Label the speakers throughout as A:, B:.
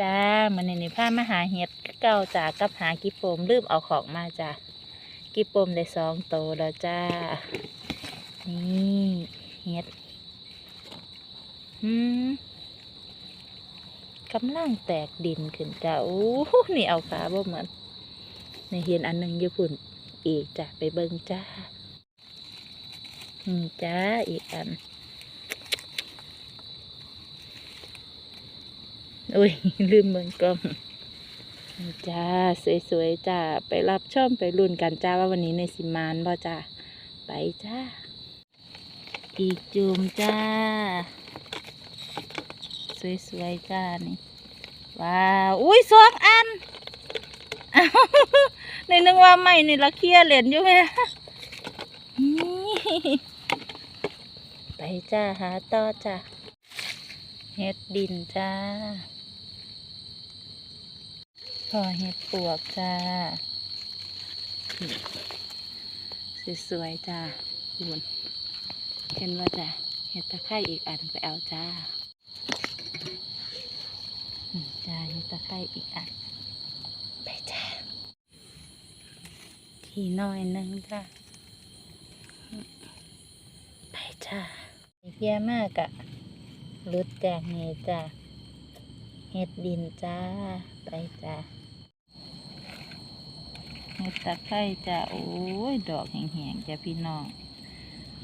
A: จ้ามันในนี่ผ้ามาหาเห็ดเก่าจากกับหากิโปมลืมเอาของมาจ้ากิโปมได้สองโตแล้วจ้า นี่เห็ดอืมกำลังแตกดินขึ้นจ้าโอ้นี่เอาขาบ่เหมือนในเห็นอันหนึงอยู่พุ่นอีกจ้าไปเบิ่งจ้านี่จ้าอีกอัน อุ้ย ลืมเบิ่งกล้องจ้า สวยๆจ้า ไปรับชมไปรุ่นกันจ้าว่าวันนี้ในสิมานบ่จ้าไปจ้า อีกจูมจ้า สวยๆจ้านี่ ว้าว อุ้ยสองอันอในนึงว่าไม่นี่ละเคียร์เหรียญอยู่ไหมไปจ้าหาต่อจ้าเฮ็ดดินจ้า พอเฮ็ดปวกจ้าสวยๆจ้าคุณเห็นว่าจ้าเฮ็ดตะไคร่อีกอันไปเอาจ้าจ้าเฮ็ดตะไคร่อีกอันไปจ้าทีน้อยนึงจ้าไปจ้าเพียมากอะรุดจากนี่จ้าเฮ็ดดินจ้า ไปจ้า เห็ดตะไคร้จ้ะโอ้ย ดอกแห้งๆจ้ะพี่น้อง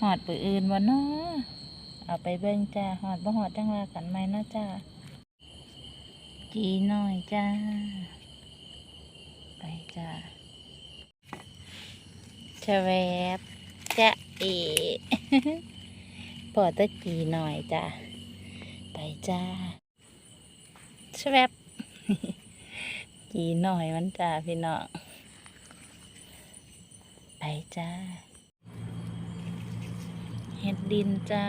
A: หอดไปอื่นวะเนาะเอาไปเบิ่งจ้าหอดบ่หอดจังว่ากันไหมเนาะจ้าจีหน่อยจ้า ไปจ้าชะแวบจะเอพอตะจีหน่อยจ้าไปจ้าชะแวบจีหน่อยมันจ้าพี่น้อง ไปจ้า เห็ดดินจ้า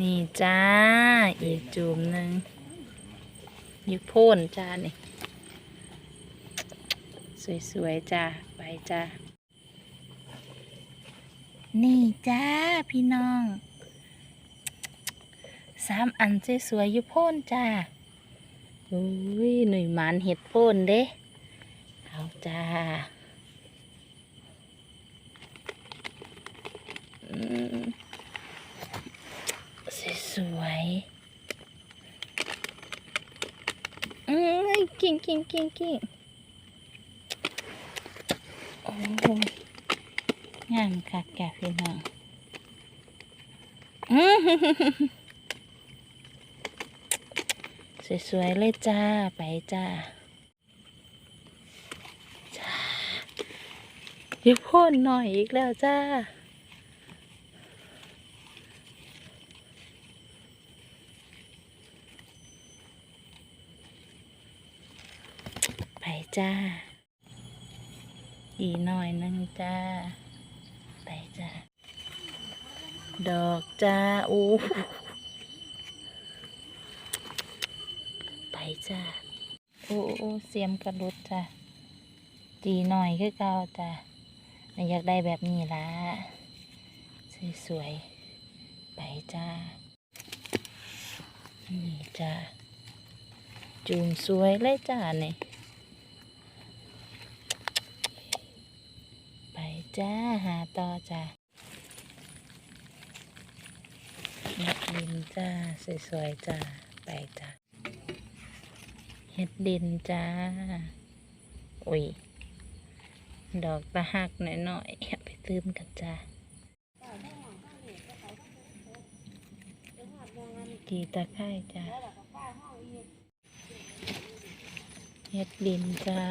A: นี่จ้า อีกจูมหนึ่งอยู่โพ่นจ้านี่ สวย ๆ จ้า ไปจ้า นี่จ้า พี่น้อง สามอันสวยๆอยู่โพ่นจ้าอุ้ยหนุ่ยมานเห็ดโพ่นเด้ เอาจ้า อืม สวยๆอืมกิ่งกิ่งกิ่งกิ่งโอ้งามคักแกพี่น้องอื้อสวยๆเลยจ้า ไปจ้าจ้าอย่าพ่นหน่อยอีกแล้วจ้า ไป จ้า อีหน่อยนึงจ้า ไปจ้า ดอกจ้าโอ้ไปจ้าโอ้โอ้เสียมกระลุดจ้าตีหน่อยคือเก่าจ้าอยากได้แบบนี้ละสวยๆไปจ้า นี่จ้า จูมสวยเลยจ้าเนี่ย ไป จ้า หาต่อจ้าเฮ็ดดินจ้า สวยๆจ้า ไปจ้าเฮ็ดดินจ้า อุ้ย ดอกตะหักหน่อยๆไปตื้มกันจ้ากีตะไคร่จ้าเฮ็ดดินจ้า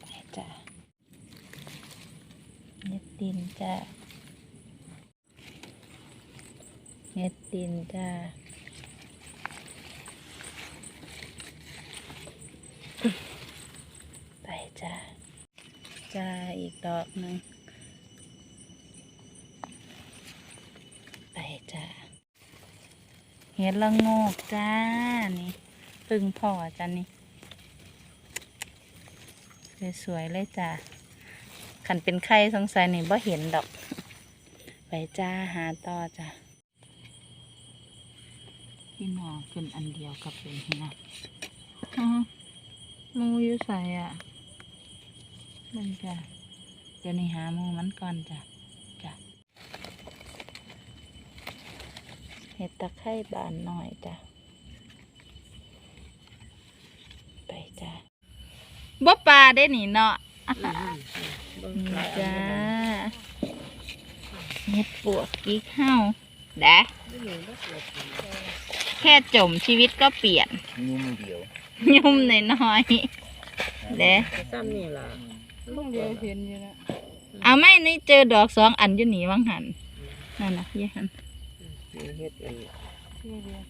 A: ไปจ้า เฮ็ ดินจ้าเฮ็ดดินจ้าไปจ้าจ้าอีกดอกหนึ่งไปจ้าเฮ็ดละโงกจ้า นี่พึ่งพ่อจ้านี่สวยๆเลยจ้า ขันเป็นไข่สงสัยนี่บ่เห็นดอก ไปจ้าหาต่อจ้าพี่น้องขึ้นอันเดียวกับเป็นเฮียฮะหมูอยู่ใส่อะมันจ้ะเดี๋ยวนี้หาหมูมันก่อนจ้ะจ้ะเห็ดตะไคร่บานหน่อยจ้ะไปจ้ะบ่ปลาได้หนิเนาะ นี่จ้าเห็ดปวกกิ๊กเฮ้าแดะแค่จมชีวิตก็เปลี่ยน
B: ยุ่งเดียว
A: ยุ่มน้อยๆเด้
C: ซ้ำนี่ล่ะ
D: ลุงเดียวเห็นอยู่นะ
A: เอาไม่นี่เจอดอกสองอันอยู่หนีวังหันนั่นนะยี่หัน
C: มีเฮ็ดอัน
D: เดียวเดียว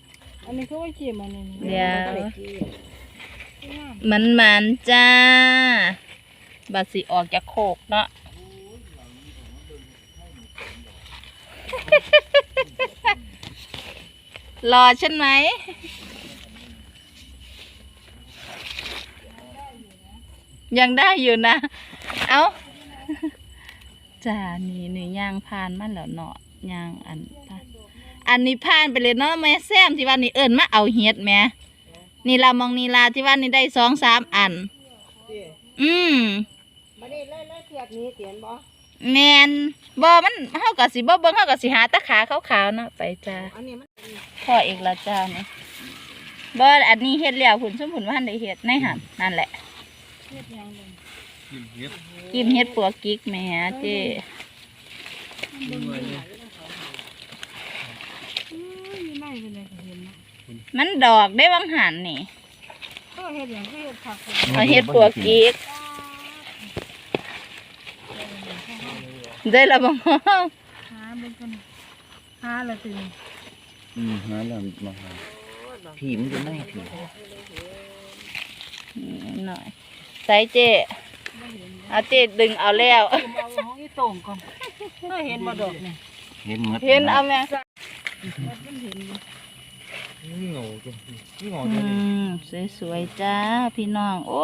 D: อันนี้เขาไว้เกี่ยมันนี่
A: เดี๋ยว
C: บ่ได้กิน
A: มันมันๆจ้า บัดสิออกจากโคกเนาะรอฉันไหม ยังได้อยู่นะ เอาจ้านี่หนูย่างผ่านมาแล้วเนาะย่างอันผ่านอันนี้ผ่านไปเลยเนาะแม่แซมที่ว่านี่เอิญมาเอาเฮ็ดแหม่นี่ลามองนี่ลาที่ว่านี่ได้สองสามอัน
C: ติ
A: อืม
C: บัดนี้เล ยเลยเทียบนี้เตียนบ่
A: แมนบอมันเฮากับสิบ่เบิ่งเฮากับสิหาแตะขาขาวๆเนาะไปจ้า
C: อันนี้มัน
A: พ่ออีกและจ้าเนี่ยบ่อันนี้เฮ็ดแล้วผุนซุ่มผุนว่าทันได้เฮ็ดในหันนั่นแหละ
D: เฮ็ดหยังเลย
B: กินเฮ็ด
A: กิมเฮ็ดปัวกิกแหม่เจ้
D: อืมอยู่ไหนเป็นไรก็เห็นนะ
A: มันดอกได้วังหันนี่
D: ก็เฮ็ดหยังก็เฮ็ดผักเลย
A: เอาเฮ็ดปัวกิก ได้ละบ่ฮ
D: หาเบิ่งกันหาละสิ
B: อืมนั่นแหละมาหาผีมันจะไม่ผี
A: หน่อยใส่เจ้เอาเจ้ดึงเอาแล้ว
D: เอาของอีโต่งก่อนก็เห็นบ่ดอกนี่
B: เห็นหมด
A: เห็นเอาแม่
D: มันเห็นอยู่
B: นี่เงาจ้ะนี่เงา
A: อื
B: จ้ะ
A: มสวยๆจ้าพี่น้อง โอ้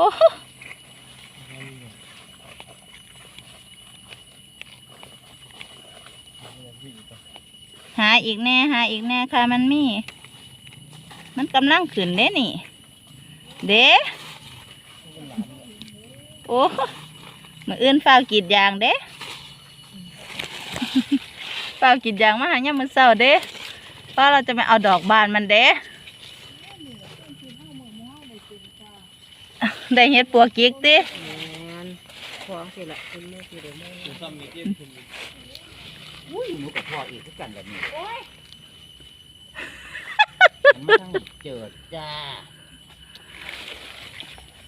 A: หาอีกแน่หาอีกแน่ค่ะมันมี มันกำลังขึ้นเด้นี่ เด้โอ้มืออื่นฝ้าวกีดยางเด้ฝ้าวกีดยางมาหาเนี่ยมมือเศร้าเด้เพราะเราจะไปเอาดอกบานมันเด้ได้เฮ็ดปัวกิกติ
C: ของสิละเป็นมือสิเด้อมื อ
B: อุ้ยหนูกับพ่ออีกคือกันแบบนี้มันต้องเจิดจ้า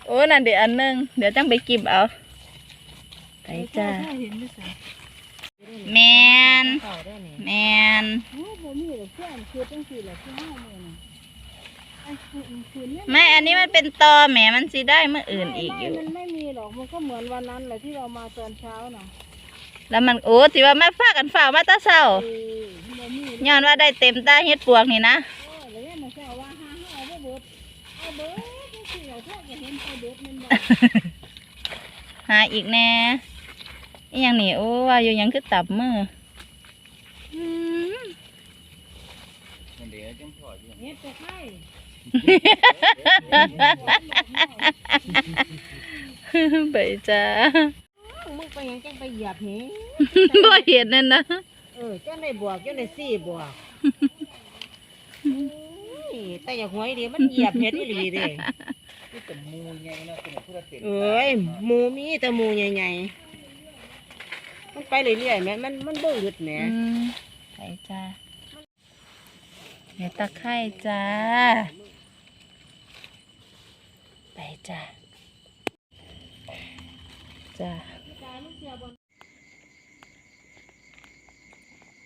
A: โอ้นั่นเดี๋ยวอันหนึง เดี๋ยวจังไปกิบเอา ไปจ้า
D: ถ้าเห็นไม่ใส่
A: แมน
C: เข้าได้นี่
A: แมน
D: โอ้บ่มีดอกเพื่อนคือจังซี่แหละคือเฮามื้อน่ะไอ้คืนคืนนี้
A: ไม่ อันนี้มันเป็นตอแหมมันสิได้เมื่ออื่นอีกอยู่
D: ไม่มันไม่มีหรอก มันก็เหมือนวันนั้นแหละที่เรามาตอนเช้าน่ะ
A: แล้วมันโอ้ที่ว่าแม่ฟากันฝ่าวมาแตาเช้า
D: เออมันมี
A: ย้อนว่าได้เต็มตาเฮ็ดปวกนี่นะ
D: เออแล้วเนี่ยมันจะว่าหาเอาบ่เบิดเอาเบิดจังซี่เอาพวกก็เห็นเอาเบิดมันบ่
A: หาอีกแน่อีหยังนี่โอ้ว่าอยู่หยังคือตับมืออืม
B: เดี๋ยวจังพ่ออยู่
D: เฮ็ดแต่ไข่
A: ไปจ้า
C: มึงไปหยังจังไปเหยียบเห
A: บ่เห็นนั่นนะ
C: เออจังได้บวกจังได้สี่บวกอุ้ยแต่อย่าหวยดิมันเหยียบเฮ็ดอีหลีเด้
B: นี่แต่มูไงนะเป็นผู้ละเต็ม
C: เอ้ยหมูมีแต่หมูใหญ่ๆมันไปเรื่อยๆแหม่มันมันบ่หยุดแหม่
A: อืมไปจ้าเห็ดตะไคร่จ้า ไปจ้าจ้า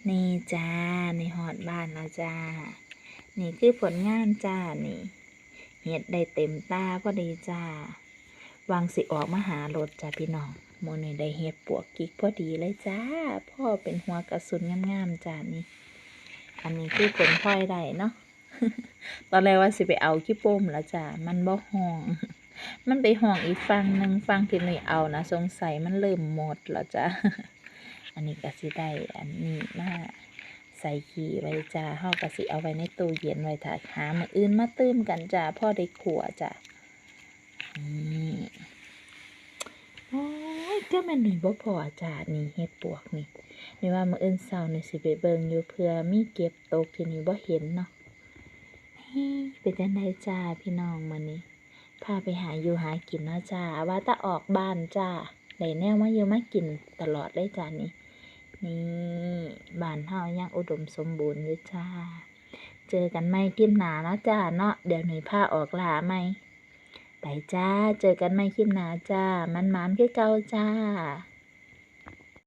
A: นี่จ้าในหอดบ้านแล้วจ้า นี่คือผลงานจ้านี่เห็ดได้เต็มตาพอดีจ้าวางสิออกมาหารถจ้าพี่น้องโมนี่ได้เห็ดปวกกิกพอดีเลยจ้า พ่อเป็นหัวกระสุนงามๆจ้านี่ อันนี้คือผลพลอยได้เนาะ ตอนแรกว่าสิไปเอาขี้ป้มแล้วจ้า มันบ่ห้อง มันไปห้องอีกฟังหนึ่งฟังที่หนุ่ยเอานะสงสัยมันเริ่มหมดแล้วจ้าอันนี้ก็สิได้อันนี้มาใส่ขี้ไว้จ้าเฮาก็สิเอาไว้ในตู้เย็นไว้ถ้าหามื้ออื่นมาตื้มกันจ้าพ่อได้ขัวจ้านี่โอ้ยก็แม่หนุ่ยบ่พอจ้านี่เฮ็ดปวกนี่นี่ว่ามื้ออื่นเช้านี่สิไปเบิ่งอยู่เพื่อมีเก็บตกที่นี่บ่เห็นเนาะเฮ้ยเป็นจังไดจ้าพี่น้องมื้อนี้ พาไปหาอยู่หากินนะจ้าว่าตะออกบ้านจ้าไหลแนวมาอยู่มากินตลอดเลยจ้านี่นี่บ้านเฮายังอุดมสมบูรณ์อยู่จ้า เจอกันไหม่คลิปหนาเนาะจ้าเนาะเดี๋ยวหนุ่ยพาออกลาไหมไปจ้า เจอกันไหม่คลิปหนาจ้า มันมันคือเก่าจ้า